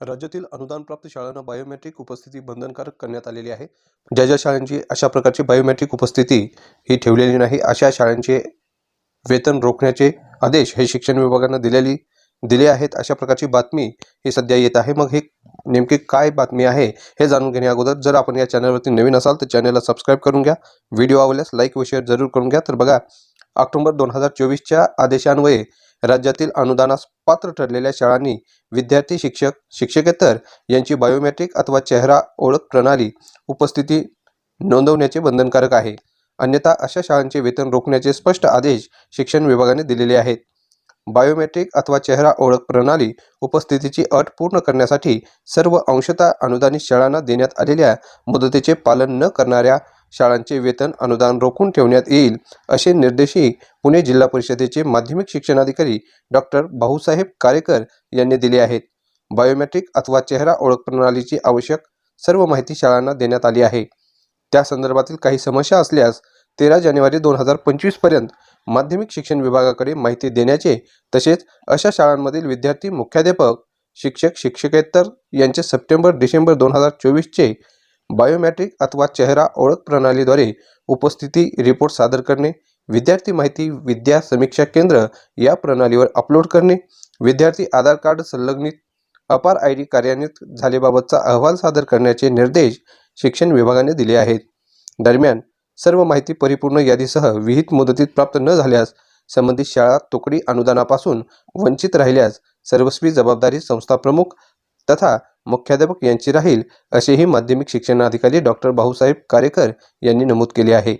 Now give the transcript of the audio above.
राज्यातील अनुदानप्राप्त शाळांना बायोमेट्रिक उपस्थिती बंधनकारक करण्यात आलेली आहे. ज्या ज्या शाळांची अशा प्रकारची बायोमेट्रिक उपस्थिती ही ठेवलेली नाही अशा शाळांचे वेतन रोखण्याचे आदेश हे शिक्षण विभागानं दिलेली दिले आहेत. अशा प्रकारची बातमी ही सध्या येत आहे. मग हे नेमकी काय बातमी आहे हे जाणून घेण्या अगोदर जर आपण या चॅनलवरती नवीन असाल तर चॅनलला सबस्क्राईब करून घ्या. व्हिडिओ आवडल्यास लाईक व शेअर जरूर करून घ्या. तर बघा ऑक्टोबर दोन हजार चोवीसच्या आदेशान्वये राज्यातील अनुदानास पात्र ठरलेल्या शाळांनी विद्यार्थी शिक्षक शिक्षकेतर यांची बायोमेट्रिक अथवा चेहरा ओळख प्रणाली उपस्थिती नोंदवण्याचे बंधनकारक आहे. अन्यथा अशा शाळांचे वेतन रोखण्याचे स्पष्ट आदेश शिक्षण विभागाने दिलेले आहेत. बायोमेट्रिक अथवा चेहरा ओळख प्रणाली उपस्थितीची अट पूर्ण करण्यासाठी सर्व अंशतः अनुदानित शाळांना देण्यात आलेल्या मुदतीचे पालन न करणाऱ्या शाळांचे वेतन अनुदान रोखून ठेवण्यात येईल असे निर्देशही पुणे जिल्हा परिषदेचे माध्यमिक शिक्षणाधिकारी डॉक्टर भाऊसाहेब कारेकर यांनी दिले आहेत. बायोमेट्रिक अथवा चेहरा ओळख प्रणालीची आवश्यक सर्व माहिती शाळांना देण्यात आली आहे. त्या संदर्भातील काही समस्या असल्यास तेरा जानेवारी दोन हजार पंचवीसपर्यंत माध्यमिक शिक्षण विभागाकडे माहिती देण्याचे तसेच अशा शाळांमधील विद्यार्थी मुख्याध्यापक शिक्षक शिक्षकेतर यांचे सप्टेंबर डिसेंबर दोन हजार चोवीसचे बायोमॅट्रिक अथवा चेहरा ओळख प्रणालीद्वारे उपस्थिती रिपोर्ट सादर करणे विद्यार्थी माहिती विद्या समीक्षा केंद्र या प्रणालीवर अपलोड करणे विद्यार्थी आधार कार्ड संलग्नित अपार आय डी कार्यान्वित झालेबाबतचा अहवाल सादर करण्याचे निर्देश शिक्षण विभागाने दिले आहेत. दरम्यान सर्व माहिती परिपूर्ण यादीसह विहित मुदतीत प्राप्त न झाल्यास संबंधित शाळा तुकडी अनुदानापासून वंचित राहिल्यास सर्वस्वी जबाबदारी संस्था प्रमुख तथा मुख्याध्यापक यांची राहील असेही माध्यमिक शिक्षण अधिकारी डॉक्टर भाऊसाहेब कारेकर यांनी नमूद केले आहे.